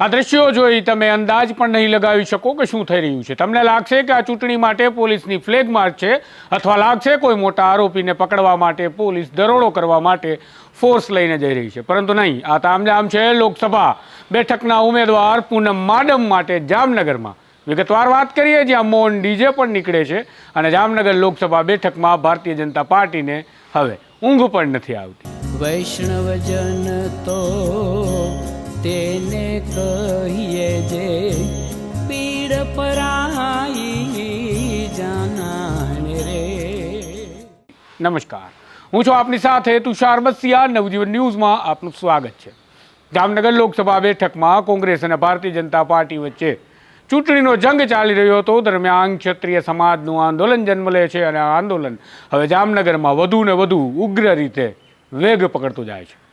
આ દ્રશ્યો જોઈ તમે અંદાજ પણ નહીં લગાવી શકો કે શું થઈ રહ્યું છે. તમને લાગશે કે આ ચૂંટણી માટે પોલીસની ફ્લેગ માર્ચ છે અથવા લાગશે કોઈ મોટા આરોપીને પકડવા માટે પોલીસ દરોડો કરવા માટે ફોર્સ લઈને જઈ રહી છે. પરંતુ નહીં, આ તામઝામ છે લોકસભા બેઠકના ઉમેદવાર પૂનમ માડમ માટે જામનગરમાં. વિગતવાર વાત કરીએ, જ્યાં મૌન ડીજે પણ નીકળે છે અને જામનગર લોકસભા બેઠકમાં ભારતીય જનતા પાર્ટીને હવે ઊંઘ પણ નથી આવતી. વૈષ્ણવજન તો તેને કહીએ જે પીડ પરાઈ જાનાને રે. નમસ્કાર. હું છું આપની સાથે તુષાર બસિયા નવજીવન ન્યૂઝમાં આપનું સ્વાગત છે. જામનગર લોકસભા બેઠકમાં કોંગ્રેસ અને ભારતીય જનતા પાર્ટી વચ્ચે ચૂંટણીનો જંગ ચાલી રહ્યો હતો. દરમિયાન ક્ષત્રિય સમાજનું આંદોલન જન્મ લે છે અને આ આંદોલન હવે જામનગરમાં વધુ ને વધુ ઉગ્ર રીતે વેગ પકડતું જાય છે.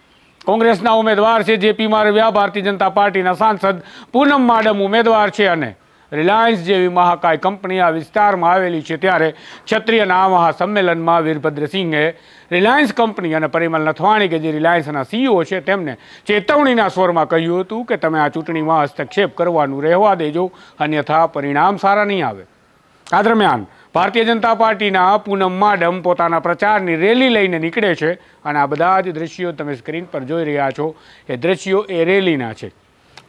કોંગ્રેસના ઉમેદવાર છે જેપી મારવિયા ભારતીય જનતા પાર્ટીના સાંસદ, પૂનમ માડમ ઉમેદવાર છે અને રિલાયન્સ જેવી મહાકાય કંપની આ વિસ્તારમાં આવેલી છે. ત્યારે ક્ષત્રિયના મહાસંમેલનમાં વીરભદ્રસિંહે રિલાયન્સ કંપની અને પરિમલ નથવાણી, કે જે રિલાયન્સના સીઈઓ છે, તેમને ચેતવણીના સ્વરમાં કહ્યું હતું કે તમે આ ચૂંટણીમાં હસ્તક્ષેપ કરવાનું રહેવા દેજો, અન્યથા પરિણામ સારા નહીં આવે. આ દરમિયાન ભારતીય જનતા પાર્ટીના પૂનમ માડમ પોતાના પ્રચારની રેલી લઈને નીકળે છે અને આ બધા જ દ્રશ્યો તમે સ્ક્રીન પર જોઈ રહ્યા છો. એ દ્રશ્યો એ રેલીના છે.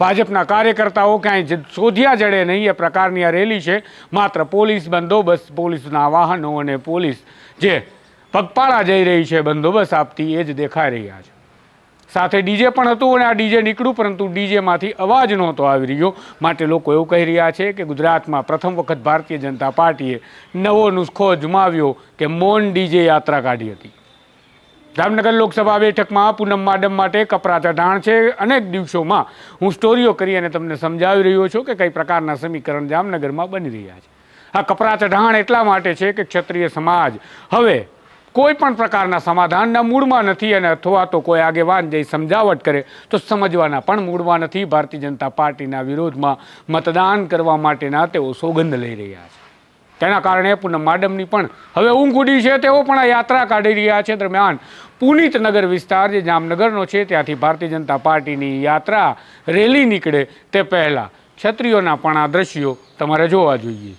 ભાજપના કાર્યકર્તાઓ ક્યાંય શોધ્યા જડે નહીં, એ પ્રકારની આ રેલી છે. માત્ર પોલીસ બંદોબસ્ત, પોલીસના વાહનો અને પોલીસ જે પગપાળા જઈ રહી છે, બંદોબસ્ત આપતી એ જ દેખાઈ રહ્યા છે. સાથે ડીજે પણ હતું અને આ ડીજે નીકળ્યું, પરંતુ ડીજેમાંથી અવાજ નહોતો આવી રહ્યો. માટે લોકો એવું કહી રહ્યા છે કે ગુજરાતમાં પ્રથમ વખત ભારતીય જનતા પાર્ટીએ નવો નુસ્ખો અજમાવ્યો કે મૌન ડીજે યાત્રા કાઢી હતી. જામનગર લોકસભા બેઠકમાં પૂનમ માડમ માટે કપરા ચઢાણ છે. અનેક દિવસોમાં હું સ્ટોરીઓ કરી અને તમને સમજાવી રહ્યો છું કે કઈ પ્રકારના સમીકરણ જામનગરમાં બની રહ્યા છે. આ કપરા ચઢાણ એટલા માટે છે કે ક્ષત્રિય સમાજ હવે કોઈ પણ પ્રકારના સમાધાનના મૂળમાં નથી અને અથવા તો કોઈ આગેવાન જઈ સમજાવટ કરે તો સમજવાના પણ મૂળમાં નથી. ભારતીય જનતા પાર્ટીના વિરોધમાં મતદાન કરવા માટેના તેઓ સોગંદ લઈ રહ્યા છે. તેના કારણે પૂનમ માડમની પણ હવે ઊંઘ ઉડી છે. તેઓ પણ આ યાત્રા કાઢી રહ્યા છે. દરમિયાન પુનિતનગર વિસ્તાર જે જામનગરનો છે, ત્યાંથી ભારતીય જનતા પાર્ટીની યાત્રા રેલી નીકળે તે પહેલાં. ક્ષત્રિયોના પણ આ દ્રશ્યો તમારે જોવા જોઈએ.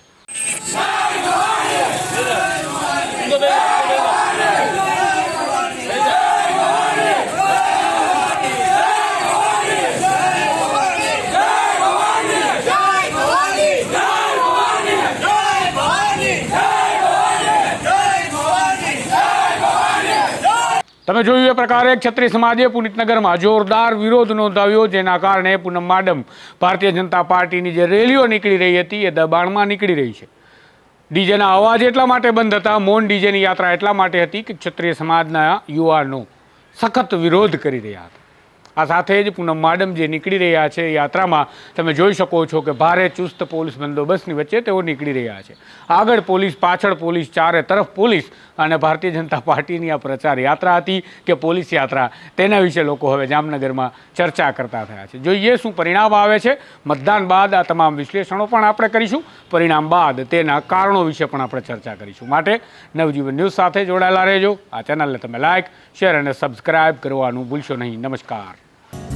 તમે જોયું એ પ્રકારે ક્ષત્રિય સમાજે પુનિતનગરમાં જોરદાર વિરોધ નોંધાવ્યો, જેના કારણે પૂનમ માડમ ભારતીય જનતા પાર્ટીની જે રેલીઓ નીકળી રહી હતી એ દબાણમાં નીકળી રહી છે. ડીજેના અવાજ એટલા માટે બંધ હતા, મૌન ડીજેની યાત્રા એટલા માટે હતી કે ક્ષત્રિય સમાજના યુવાનો સખત વિરોધ કરી રહ્યા હતા. આ સાથે જ પૂનમ માડમ જે નીકળી રહ્યા છે યાત્રામાં, તમે જોઈ શકો છો કે ભારે ચુસ્ત પોલીસ બંદોબસ્તની વચ્ચે તેઓ નીકળી રહ્યા છે. આગળ પોલીસ, પાછળ પોલીસ, ચારે તરફ પોલીસ અને ભારતીય જનતા પાર્ટીની આ પ્રચાર યાત્રા હતી કે પોલીસ યાત્રા. તેના વિશે લોકો હવે જામનગરમાં ચર્ચા કરતા થયા છે. જોઈએ શું પરિણામ આવે છે. મતદાન બાદ આ તમામ વિશ્લેષણો પણ આપણે કરીશું. પરિણામ બાદ તેના કારણો વિશે પણ આપણે ચર્ચા કરીશું. માટે નવજીવન ન્યૂઝ સાથે જોડાયેલા રહેજો. આ ચેનલને તમે લાઇક શેર અને સબસ્ક્રાઇબ કરવાનું ભૂલશો નહીં. નમસ્કાર.